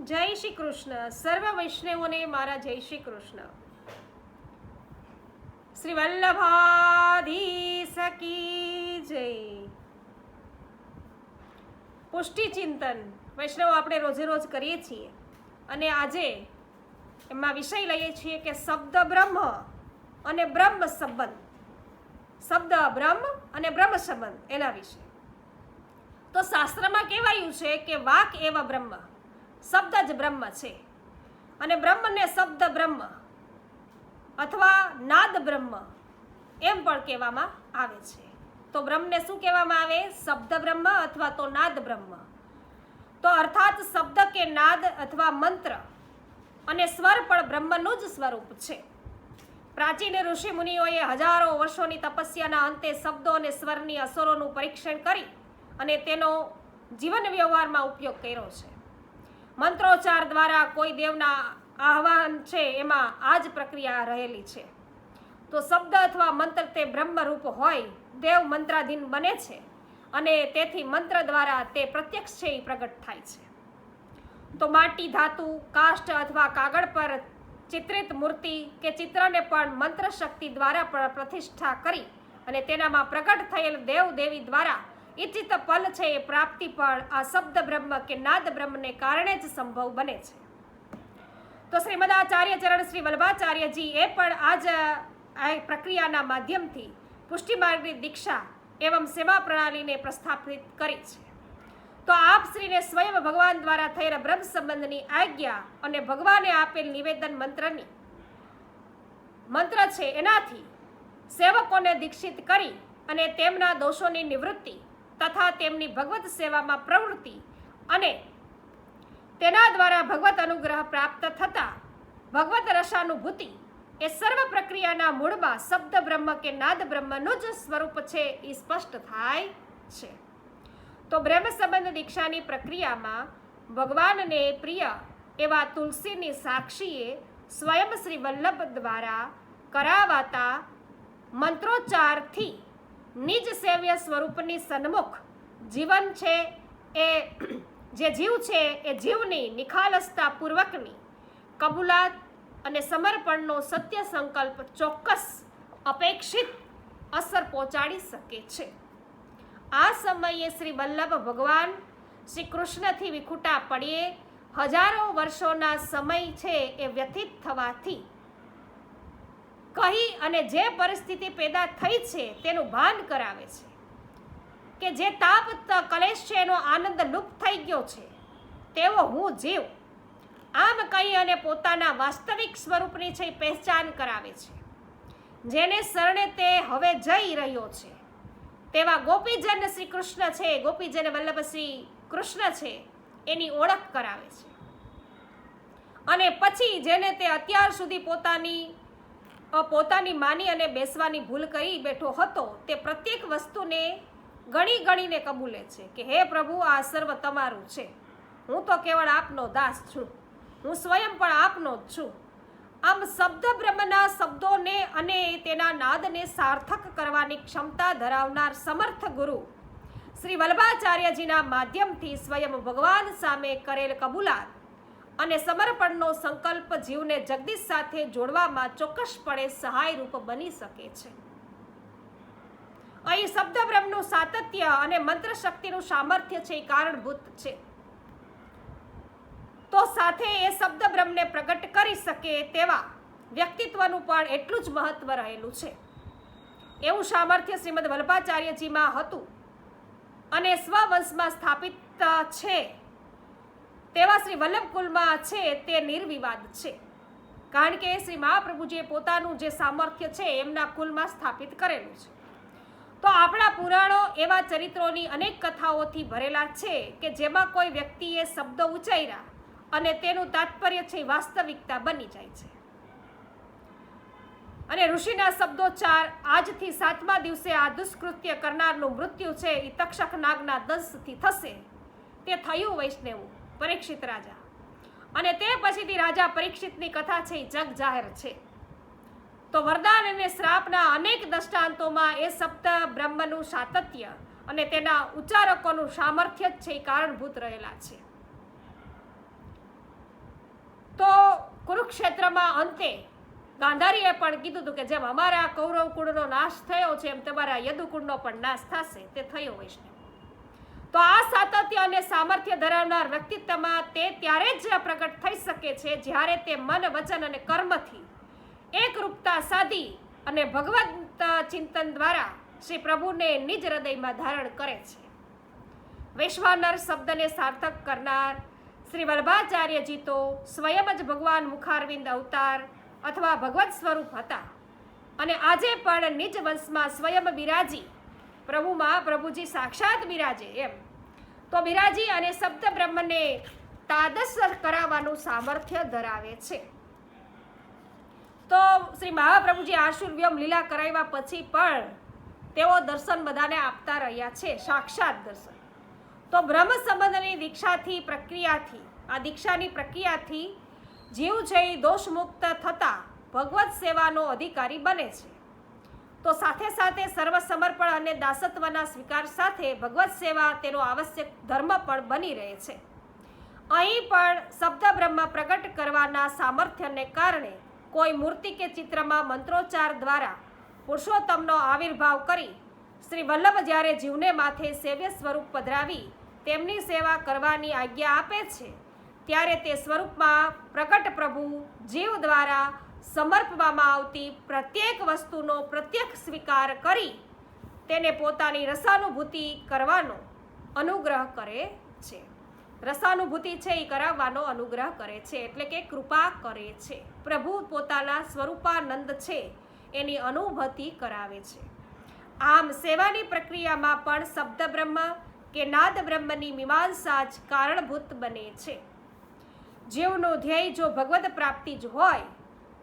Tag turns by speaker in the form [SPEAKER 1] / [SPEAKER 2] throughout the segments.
[SPEAKER 1] જય શ્રી કૃષ્ણ. સર્વ વૈષ્ણવોને મારા જય શ્રી કૃષ્ણ. શ્રી વલ્લભાધી સકી જય. પુષ્ટિ ચિંતન વૈષ્ણવ આપણે રોજે રોજ કરીએ છીએ. અને આજે એમાં વિષય લઈએ છીએ કે શબ્દ બ્રહ્મ અને બ્રહ્મ સંબંધ. શબ્દ બ્રહ્મ અને બ્રહ્મ સંબંધ એના વિશે. તો શાસ્ત્રમાં કહેવાયું છે કે વાક એવા બ્રહ્મ. શબ્દ જ બ્રહ્મ છે. અને બ્રહ્મને શબ્દ બ્રહ્મ અથવા નાદ બ્રહ્મ એમ પણ કહેવામાં આવે છે. તો બ્રહ્મને શું કહેવામાં આવે? શબ્દ બ્રહ્મ અથવા તો નાદ બ્રહ્મ. તો અર્થાત શબ્દ કે નાદ અથવા મંત્ર અને સ્વર પણ બ્રહ્મનું જ સ્વરૂપ છે. પ્રાચીન ઋષિ મુનિઓએ હજારો વર્ષોની તપસ્યાના અંતે શબ્દો અને સ્વરની અસરોનું પરીક્ષણ કરી અને તેનો જીવન વ્યવહારમાં ઉપયોગ કર્યો છે. મંત્રોચ્ચાર દ્વારા કોઈ દેવના આહવાન છે, એમાં આ જ પ્રક્રિયા રહેલી છે. તો શબ્દ અથવા મંત્ર તે બ્રહ્મરૂપ હોય, દેવ મંત્રાધીન બને છે અને તેથી મંત્ર દ્વારા તે પ્રત્યક્ષ છે એ પ્રગટ થાય છે. તો માટી, ધાતુ, કાષ્ટ અથવા કાગળ પર ચિત્રિત મૂર્તિ કે ચિત્રને પણ મંત્ર શક્તિ દ્વારા પ્ર- પ્રતિષ્ઠા કરી અને તેનામાં પ્રગટ થયેલ દેવ દેવી દ્વારા ઈચ્છિત પલ છે એ પ્રાપ્તિ, પણ આ શબ્દ બ્રહ્મ કે નાદ બ્રહ્મને કારણે જ સંભવ બને છે. તો શ્રીમદાચાર્ય ચરણ શ્રી વલ્ભાચાર્યજી એ પણ આ જ આ પ્રક્રિયાના માધ્યમથી પુષ્ટિ માર્ગની દીક્ષા એવં સેવા પ્રણાલીને પ્રસ્થાપિત કરી છે. તો આપ શ્રીને સ્વયં ભગવાન દ્વારા થયેલા બ્રહ્મ સંબંધની આજ્ઞા અને ભગવાને આપેલ નિવેદન મંત્રની, મંત્ર છે એનાથી સેવકોને દીક્ષિત કરી અને તેમના દોષોની નિવૃત્તિ તથા તેમની ભગવત સેવામાં પ્રવૃત્તિ અને તેના દ્વારા ભગવત અનુગ્રહ પ્રાપ્ત થતા ભગવત રસાનુભૂતિ એ સર્વ પ્રક્રિયાના મૂળમાં શબ્દ બ્રહ્મ કે નાદ બ્રહ્મનું જ સ્વરૂપ છે એ સ્પષ્ટ થાય છે. તો બ્રહ્મ સંબંધ દીક્ષાની પ્રક્રિયામાં ભગવાનને પ્રિય એવા તુલસીની સાક્ષીએ સ્વયં શ્રી વલ્લભ દ્વારા કરાવાતા મંત્રોચ્ચારથી નિજ સેવ્ય સ્વરૂપની સન્મુખ જીવન છે એ જે જીવ છે એ જીવની નિખાલસતા પૂર્વકની કબૂલાત અને સમર્પણનો સત્ય સંકલ્પ ચોક્કસ અપેક્ષિત અસર પહોંચાડી શકે છે. આ સમયે શ્રી વલ્લભ ભગવાન શ્રી કૃષ્ણથી વિખૂટા પડીએ હજારો વર્ષોના સમય છે એ વ્યથિત થવાથી કહી અને જે પરિસ્થિતિ પેદા થઈ છે તેનું ભાન કરાવે છે. કે જે તાપ કલેશ છે એનો આનંદ લુપ્ત થઈ ગયો છે, તેવો હું જીવ, આમ કહી અને પોતાના વાસ્તવિક સ્વરૂપની છે પહેચાન કરાવે છે. જેને શરણે તે હવે જઈ રહ્યો છે. તેવા ગોપીજન શ્રી કૃષ્ણ છે, ગોપીજન વલ્લભ શ્રી કૃષ્ણ છે, એની ઓળખ કરાવે છે. અને પછી જેને તે અત્યાર સુધી પોતાની પોતાની માની અને બેસવાની ભૂલ કરી બેઠો હતો, તે પ્રત્યેક વસ્તુને ગણી ગણીને કબૂલે છે કે, હે પ્રભુ, આ સર્વ તમારું છે. હું તો કેવળ આપનો દાસ છું. હું સ્વયં પણ આપનો જ છું. આમ શબ્દ બ્રહ્મના શબ્દોને અને તેના નાદને સાર્થક કરવાની ક્ષમતા ધરાવનાર સમર્થ ગુરુ શ્રી વલ્ભાચાર્યજીના માધ્યમથી સ્વયં ભગવાન સામે કરેલ કબૂલાત અને સમર્પણનો સંકલ્પ જીવને જગદીશ સાથે જોડવામાં ચોક્કસપણે સહાયરૂપ બની શકે છે. અહીં શબ્દ બ્રહ્મનું સાતત્ય અને મંત્ર શક્તિનું સામર્થ્ય છે એ કારણભૂત છે. તો સાથે એ શબ્દ બ્રહ્મને પ્રગટ કરી શકે તેવા વ્યક્તિત્વનું પણ એટલું જ મહત્વ રહેલું છે. એવું સામર્થ્ય શ્રીમદ વલ્ભાચાર્યજીમાં હતું અને સ્વવંશમાં સ્થાપિત છે. તેવા શ્રી વલ્લભકુલમાં છે તે નિર્વિવાદ છે. કારણ કે શ્રી મહાપ્રભુજીએ પોતાનું જે સામર્થ્ય છે એમના કુલમાં સ્થાપિત કરેલું છે. તો આપણા પુરાણો એવા ચરિત્રોની અનેક કથાઓથી ભરેલા છે કે જેમાં કોઈ વ્યક્તિએ શબ્દો ઉચ્ચાર્યા અને તેનું તાત્પર્ય છે વાસ્તવિકતા બની જાય છે. અને ઋષિના શબ્દોચ્ચાર આજથી સાતમા દિવસે આ દુષ્કૃત્ય કરનારનું મૃત્યુ છે એ તક્ષક નાગના દંશથી થશે. તે થયું વૈષ્ણવ. પરીક્ષિત રાજા. અને તે પછીથી રાજા પરીક્ષિતની કથા છે જગ જાહેર છે. તો વરદાન અને શ્રાપના અનેક દ્રષ્ટાંતોમાં એ સપ્ત બ્રહ્મનું સાતત્ય અને તેના ઉચ્ચારકોનું સામર્થ્ય જ છે કારણભૂત રહેલા છે. તો કુરુક્ષેત્રમાં અંતે ગાંધારીએ પણ કીધું હતું કે જેમ અમારા કૌરવ કુળનો નાશ થયો છે, એમ તમારા યદુકુળનો પણ નાશ થશે. તે થયો વૈષ્ણવ. તો આ સાતત્ય અને સામર્થ્ય ધરાવનાર વ્યક્તિત્વમાં તે ત્યારે જ પ્રગટ થઈ શકે છે જ્યારે તે મન, વચન અને કર્મથી એકરૂપતા સાધી અને ભગવંત ચિંતન દ્વારા શ્રી પ્રભુને નિજ હૃદયમાં ધારણ કરે છે. વૈશ્વાનર શબ્દને સાર્થક કરનાર શ્રી વલ્ભાચાર્યજી તો સ્વયં જ ભગવાન મુખારવિંદ અવતાર અથવા ભગવત સ્વરૂપ હતા અને આજે પણ નિજ વંશમાં સ્વયં બિરાજી પ્રભુમાં પ્રભુજી સાક્ષાત બિરાજે એમ. તો બિરાજી અને શબ્દ બ્રહ્મને તાદસ કરાવવાનું સામર્થ્ય ધરાવે છે. તો શ્રી મહાપ્રભુજી આશુર વ્યમ લીલા કરાવ્યા પછી પણ તેઓ દર્શન બધાને આપતા રહ્યા છે, સાક્ષાત દર્શન. તો બ્રહ્મ સંબંધની દીક્ષાથી, પ્રક્રિયાથી, આ દીક્ષાની પ્રક્રિયાથી જીવ છે દોષમુક્ત થતા ભગવત સેવાનો અધિકારી બને છે. તો સાથે સાથે સર્વસમર્પણ અને દાસત્વના સ્વીકાર સાથે ભગવત સેવા તેનો આવશ્યક ધર્મ પણ બની રહે છે. અહીં પણ શબ્દ બ્રહ્મ પ્રગટ કરવાના સામર્થ્યને કારણે કોઈ મૂર્તિ કે ચિત્રમાં મંત્રોચ્ચાર દ્વારા પુરુષોત્તમનો આવિર્ભાવ કરી શ્રી વલ્લભ જ્યારે જીવને માથે સેવ્ય સ્વરૂપ પધરાવી તેમની સેવા કરવાની આજ્ઞા આપે છે, ત્યારે તે સ્વરૂપમાં પ્રગટ પ્રભુ જીવ દ્વારા સમર્પવામાં આવતી પ્રત્યેક વસ્તુનો પ્રત્યક્ષ સ્વીકાર કરી તેને પોતાની રસાનુભૂતિ કરવાનો અનુગ્રહ કરે છે. રસાનુભૂતિ છે એ કરાવવાનો અનુગ્રહ કરે છે એટલે કે કૃપા કરે છે. પ્રભુ પોતાના સ્વરૂપાનંદ છે, એની અનુભૂતિ કરાવે છે. આમ સેવાની પ્રક્રિયામાં પણ શબ્દ બ્રહ્મ કે નાદ બ્રહ્મની મીમાંસા જ કારણભૂત બને છે. જીવનો ધ્યેય જો ભગવત પ્રાપ્તિ જ હોય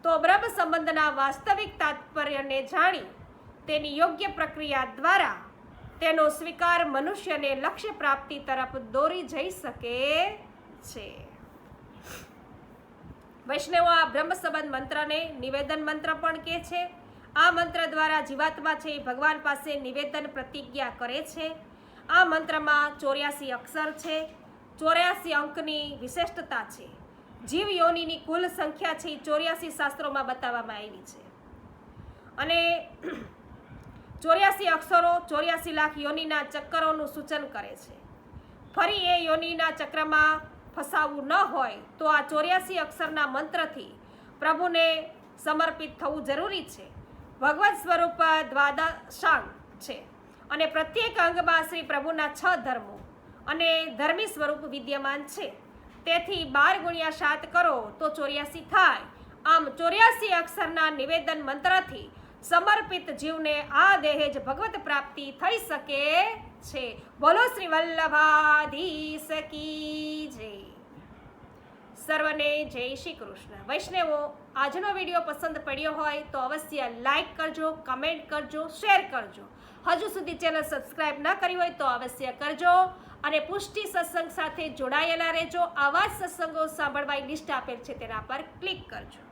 [SPEAKER 1] તો બ્રહ્મ સંબંધના વાસ્તવિક તાત્પર્યને જાણી તેની યોગ્ય પ્રક્રિયા દ્વારા તેનો સ્વીકાર મનુષ્યને લક્ષ્ય પ્રાપ્તિ તરફ દોરી જઈ શકે છે. વૈષ્ણવો આ બ્રહ્મ સંબંધ મંત્રને નિવેદન મંત્ર પણ કહે છે. આ મંત્ર દ્વારા જીવાત્મા છે એ ભગવાન પાસે નિવેદન પ્રતિજ્ઞા કરે છે. આ મંત્રમાં ચોર્યાસી અક્ષર છે. ચોર્યાસી અંકની વિશિષ્ટતા છે. જીવ યોનિની કુલ સંખ્યા છે એ ચોર્યાસી શાસ્ત્રોમાં બતાવવામાં આવી છે. અને ચોર્યાસી અક્ષરો ચોર્યાસી લાખ યોનિના ચક્કરોનું સૂચન કરે છે. ફરી એ યોનિના ચક્રમાં ફસાવવું ન હોય તો આ ચોર્યાસી અક્ષરના મંત્રથી પ્રભુને સમર્પિત થવું જરૂરી છે. ભગવત સ્વરૂપ દ્વાદશાંગ છે અને પ્રત્યેક અંગમાં શ્રી પ્રભુના છ ધર્મો અને ધર્મી સ્વરૂપ વિદ્યમાન છે. તેથી બાર ગુણ્યા સાત કરો તો ચોર્યાસી થાય. આમ ચોર્યાસી અક્ષરના નિવેદન મંત્રથી સમર્પિત જીવને આ દેહે જ ભગવત પ્રાપ્તિ થઈ શકે છે. બોલો શ્રી વલ્લભાધીશ કી જય. સર્વને જય શ્રી કૃષ્ણ. વૈષ્ણવો, આજનો વીડિયો પસંદ પડ્યો હોય તો અવશ્ય લાઈક કરજો, કમેન્ટ કરજો, શેર કરજો. હજુ સુધી ચેનલ સબસ્ક્રાઈબ ન કરી હોય તો અવશ્ય કરજો. અને પુષ્ટિ સત્સંગ સાથે જોડાયેલા રહેજો. આવા જ સત્સંગો સાંભળવા લિસ્ટ આપેલ છે, તેના પર ક્લિક કરજો.